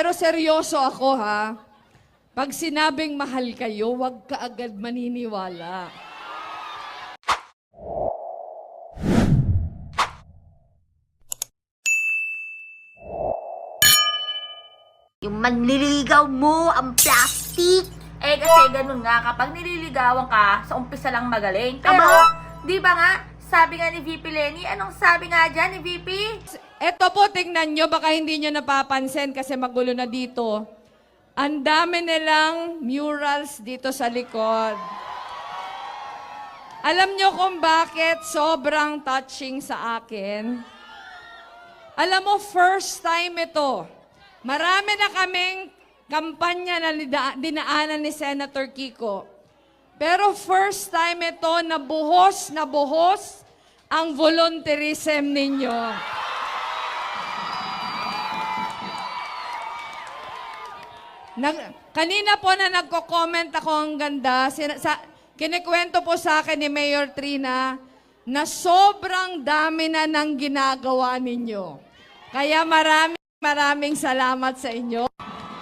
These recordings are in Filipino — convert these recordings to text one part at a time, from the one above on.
Pero seryoso ako ha. Pag sinabing mahal kayo, wag ka agad maniniwala. Yung manliligaw mo, ang plastic. Eh kasi ganun nga, kapag nililigawan ka, sa umpisa lang magaling. Pero, Aba? di ba nga, sabi nga ni VP Lenny, anong sabi nga dyan ni VP? Eto po, tingnan nyo, baka hindi nyo napapansin kasi magulo na dito. Ang dami nilang murals dito sa likod. Alam nyo kung bakit sobrang touching sa akin? Alam mo, first time ito. Marami na kaming kampanya na dinaanan ni Senator Kiko. Pero first time ito na buhos na buhos ang volunteerism ninyo. Nag, kanina po na nagko-comment ako ang ganda, sina, sa, kinikwento po sa akin ni Mayor Trina na sobrang dami na ng ginagawa ninyo. Kaya maraming maraming salamat sa inyo.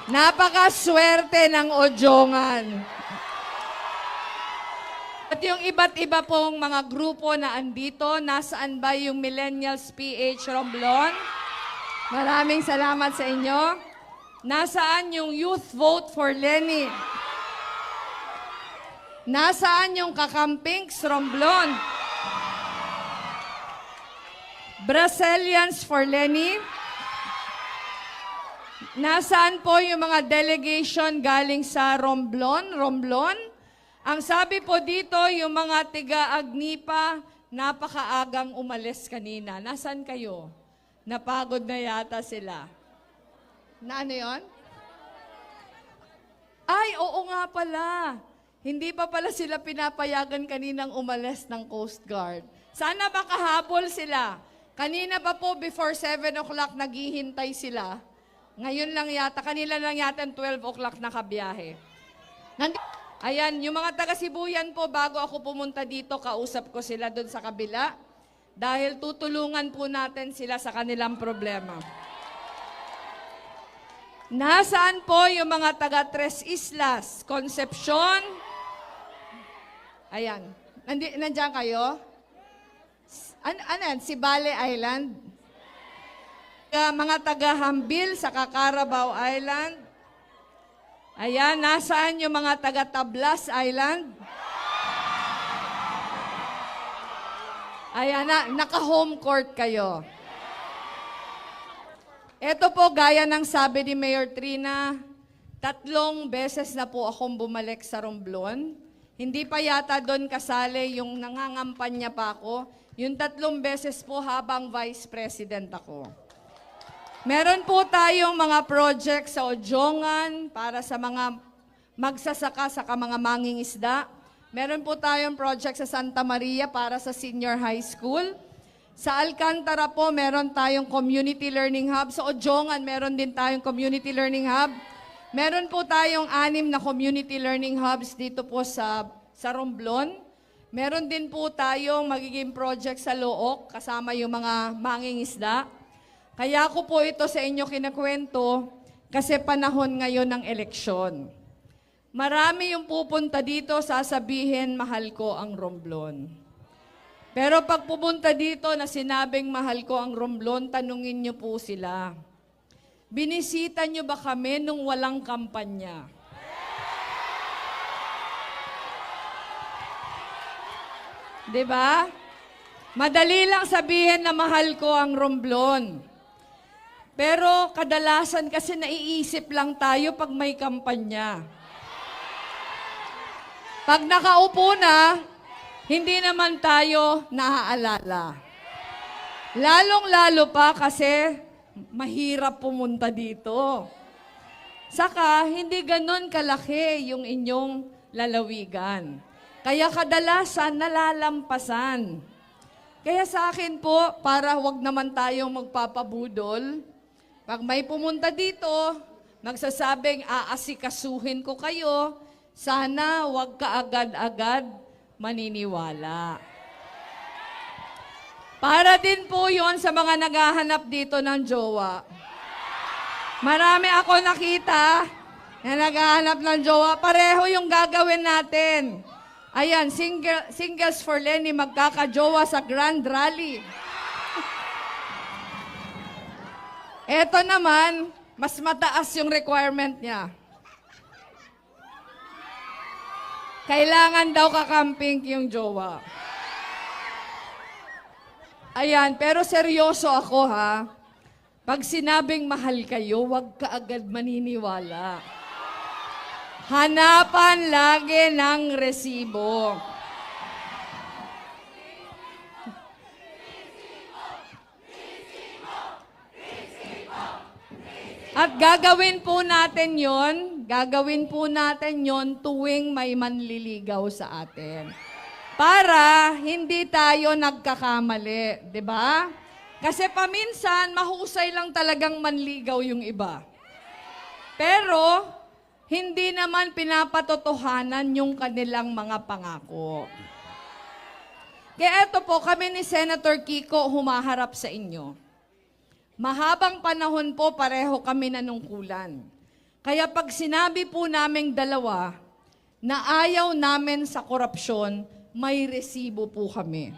Napakaswerte ng Ojongan. At yung iba't iba pong mga grupo na andito, nasaan ba yung Millennials PH Romblon? Maraming salamat sa inyo. Nasaan yung Youth Vote for Lenny? Nasaan yung Kakampings Romblon? Brazilians for Lenny? Nasaan po yung mga delegation galing sa Romblon? Romblon? Ang sabi po dito, yung mga tiga-agnipa, napakaagang umalis kanina. Nasaan kayo? Napagod na yata sila. Na ano yun? Ay, oo nga pala. Hindi pa pala sila pinapayagan kaninang umalis ng Coast Guard. Sana makahabol sila. Kanina pa po, before 7 o'clock, naghihintay sila. Ngayon lang yata, kanila lang yata 12 o'clock nakabiyahe. Nandi- Ayan, yung mga taga-Sibuyan po, bago ako pumunta dito, kausap ko sila doon sa kabila. Dahil tutulungan po natin sila sa kanilang problema. Nasaan po yung mga taga Tres Islas, Concepcion? Ayan. Nandi, nandiyan kayo? An yan? Si Bale Island? Taga- mga taga Hambil sa Carabao Island? Ayan, nasaan yung mga taga Tablas Island? Ayan na, naka-home court kayo. Ito po, gaya ng sabi ni Mayor Trina, tatlong beses na po akong bumalik sa Romblon. Hindi pa yata doon kasali yung nangangampanya pa ako. Yung tatlong beses po habang Vice President ako. Meron po tayong mga project sa Ojongan para sa mga magsasaka sa mga manging isda. Meron po tayong project sa Santa Maria para sa senior high school. Sa Alcantara po, meron tayong community learning hub. Sa Ojongan, meron din tayong community learning hub. Meron po tayong anim na community learning hubs dito po sa, sa Romblon. Meron din po tayong magiging project sa Look, kasama yung mga manging isda. Kaya ko po ito sa inyo kinakwento kasi panahon ngayon ng eleksyon. Marami yung pupunta dito, sasabihin, mahal ko ang Romblon. Pero pag pupunta dito na sinabing mahal ko ang Romblon, tanungin niyo po sila. Binisita niyo ba kami nung walang kampanya? Ba? Madali lang sabihin na mahal ko ang Romblon. Pero kadalasan kasi naiisip lang tayo pag may kampanya. Pag nakaupo na, hindi naman tayo naaalala. Lalong-lalo pa kasi mahirap pumunta dito. Saka, hindi ganon kalaki yung inyong lalawigan. Kaya kadalasan nalalampasan. Kaya sa akin po, para wag naman tayong magpapabudol, pag may pumunta dito, magsasabing aasikasuhin ko kayo, sana wag ka agad-agad maniniwala. Para din po yon sa mga naghahanap dito ng jowa. Marami ako nakita na naghahanap ng jowa. Pareho yung gagawin natin. Ayan, single, singles for Lenny magkakajowa sa Grand Rally. Eto naman, mas mataas yung requirement niya. Kailangan daw kakamping yung jowa. Ayan, pero seryoso ako ha. Pag sinabing mahal kayo, huwag ka agad maniniwala. Hanapan lagi ng resibo. At gagawin po natin yon, gagawin po natin yon tuwing may manliligaw sa atin. Para hindi tayo nagkakamali, di ba? Kasi paminsan, mahusay lang talagang manligaw yung iba. Pero, hindi naman pinapatotohanan yung kanilang mga pangako. Kaya eto po, kami ni Senator Kiko humaharap sa inyo. Mahabang panahon po pareho kami nanungkulan. Kaya pag sinabi po naming dalawa na ayaw namin sa korupsyon, may resibo po kami.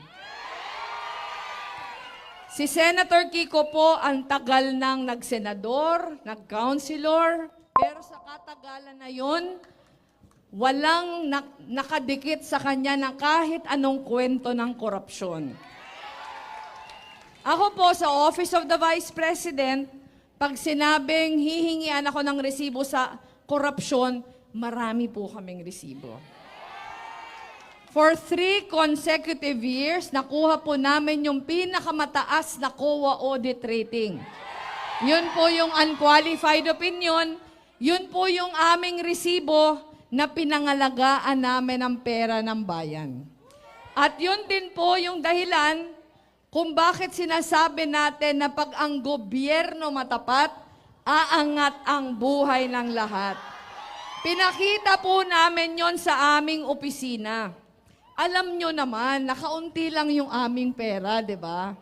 Si Senator Kiko po ang tagal ng nagsenador, nag-councilor, pero sa katagalan na yon, walang nak- nakadikit sa kanya ng kahit anong kwento ng korupsyon. Ako po sa Office of the Vice President, pag sinabing hihingian ako ng resibo sa korupsyon, marami po kaming resibo. For three consecutive years, nakuha po namin yung pinakamataas na COA audit rating. Yun po yung unqualified opinion, yun po yung aming resibo na pinangalagaan namin ang pera ng bayan. At yun din po yung dahilan kung bakit sinasabi natin na pag ang gobyerno matapat, aangat ang buhay ng lahat. Pinakita po namin yon sa aming opisina. Alam nyo naman, nakaunti lang yung aming pera, di ba?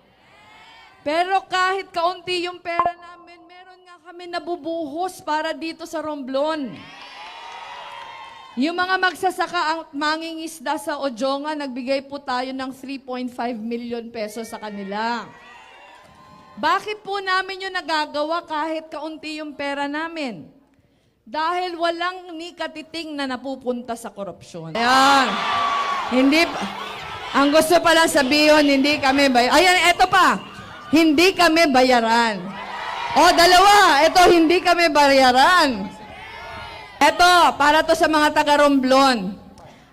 Pero kahit kaunti yung pera namin, meron nga kami nabubuhos para dito sa Romblon. Yung mga magsasaka ang mangingisda sa Ojonga, nagbigay po tayo ng 3.5 million pesos sa kanila. Bakit po namin yung nagagawa kahit kaunti yung pera namin? Dahil walang ni katiting na napupunta sa korupsyon. Ayan. Hindi, ang gusto pala sabihin, hindi kami bayaran. Ayan, eto pa. Hindi kami bayaran. O, dalawa. Ito, hindi kami bayaran. Eto, para to sa mga taga-Romblon.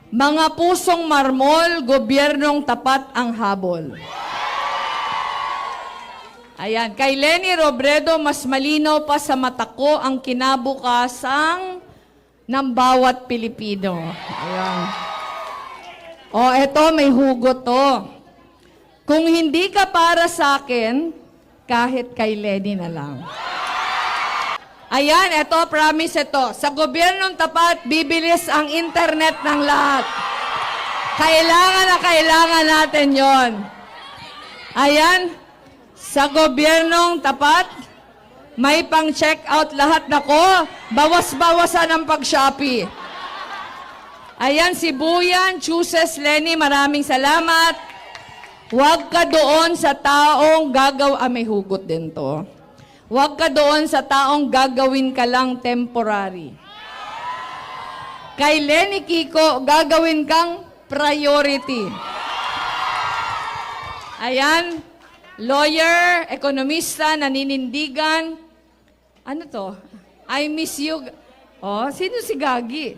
Mga pusong marmol, gobyernong tapat ang habol. Ayan, kay Lenny Robredo, mas malinaw pa sa mata ko ang kinabukasang ng bawat Pilipino. Ayan. O, eto, may hugot to. Kung hindi ka para sa akin, kahit kay Lenny na lang. Ayan, eto, promise ito. Sa gobyernong tapat, bibilis ang internet ng lahat. Kailangan na kailangan natin yon. Ayan, sa gobyernong tapat, may pang check out lahat na ko. Bawas-bawasan ang pag-shopee. Ayan, si Buyan, chooses Lenny, maraming salamat. Huwag ka doon sa taong gagaw... Ah, may hugot din to. Huwag ka doon sa taong gagawin ka lang temporary. Kay Lenny Kiko, gagawin kang priority. Ayan, lawyer, ekonomista, naninindigan. Ano to? I miss you. Oh, sino si Gagi?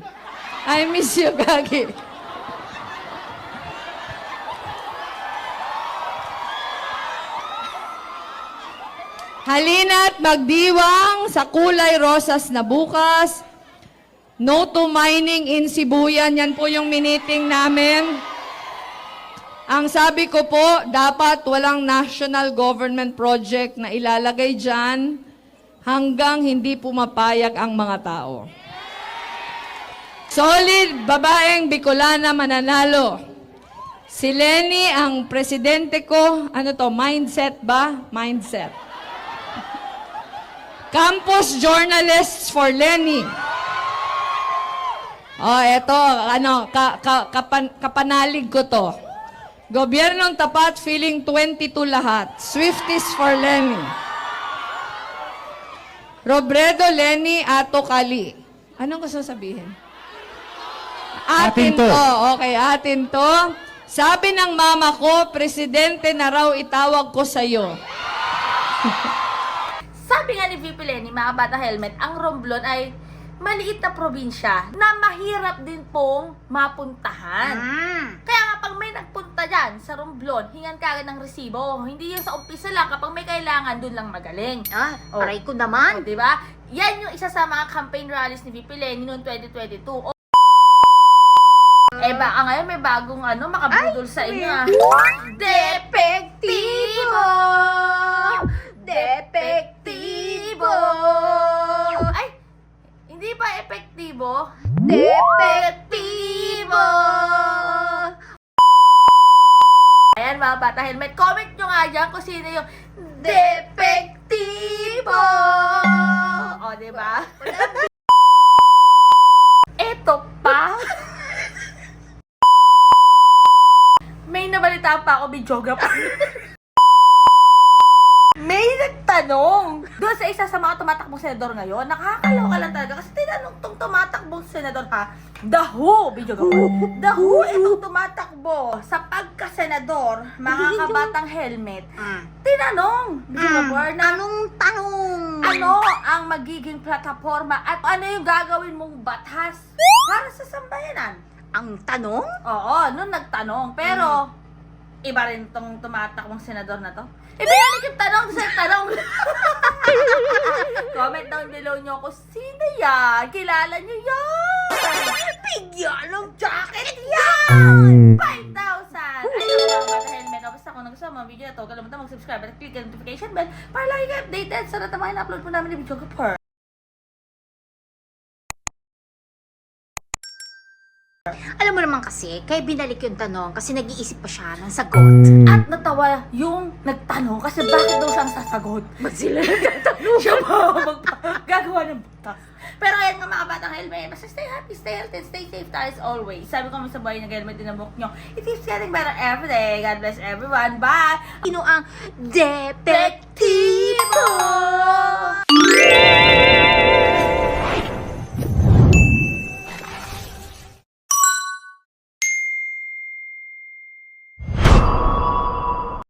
I miss you, Gagi. Halina't magdiwang sa kulay rosas na bukas. No to mining in Sibuyan. Yan po yung miniting namin. Ang sabi ko po, dapat walang national government project na ilalagay dyan hanggang hindi pumapayag ang mga tao. Solid, babaeng Bicolana mananalo. Si Lenny, ang presidente ko, ano to, mindset ba? Mindset. Campus Journalists for Lenny. Oh, eto, ano, ka, ka, kapan, kapanalig ko to. Gobyernong tapat, feeling 22 lahat. Swifties for Lenny. Robredo, Lenny, Ato, Kali. Anong gusto sabihin? Atin, Atin to. to. Okay, atin to. Sabi ng mama ko, presidente na raw itawag ko sa'yo. Sabi nga ni VP Lenny, mga bata helmet, ang Romblon ay maliit na probinsya na mahirap din pong mapuntahan. Mm. Kaya nga pag may nagpunta dyan sa Romblon, hingan ka agad ng resibo. Hindi yung sa umpisa lang, kapag may kailangan, dun lang magaling. Ah, Oh. aray ko naman. di ba? Yan yung isa sa mga campaign rallies ni VP Lenny noong 2022. O, eh baka ngayon may bagong ano, makabudol sa inyo ah. Kung sino yung Depektibo! O, di ba? Eto pa. May nabalitaan pa ako, videographer. May nagtanong doon sa isa sa mga tumatakbong senador ngayon. Nakakaloka lang talaga kasi tinanong tong tumatakbong senador ha. The who, videographer. The who itong tumatakbo sa pagka-senador, mga kabatang helmet. Mm. Tinanong, videographer, na Anong tanong? ano ang magiging plataforma at ano yung gagawin mong batas para sa sambayanan? Ang tanong? Oo, nung nagtanong. Pero, iba rin tong tumatakbong senador na to. Ibinalik yung tanong sa tanong. Comment down below nyo ako, sino yan? Kilala nyo yan? Bigyan ng jacket yan! 5,000! Video na to, kalimutan mag-subscribe at click ang notification bell para lagi kayo updated sa lahat ng mga in-upload po namin ni Video Kapar. Alam mo naman kasi, kaya binalik yung tanong kasi nag-iisip pa siya ng sagot. At natawa yung nagtanong kasi bakit daw siya ang sasagot? Ba't sila nagtatanong? siya ba gagawa ng butas? Pero ayan nga mga batang helmet, basta stay happy, stay healthy, and stay safe tayo as always. Sabi ko sa buhay ng helmet din ang book nyo. It keeps getting better every day. God bless everyone. Bye! Sino ang depek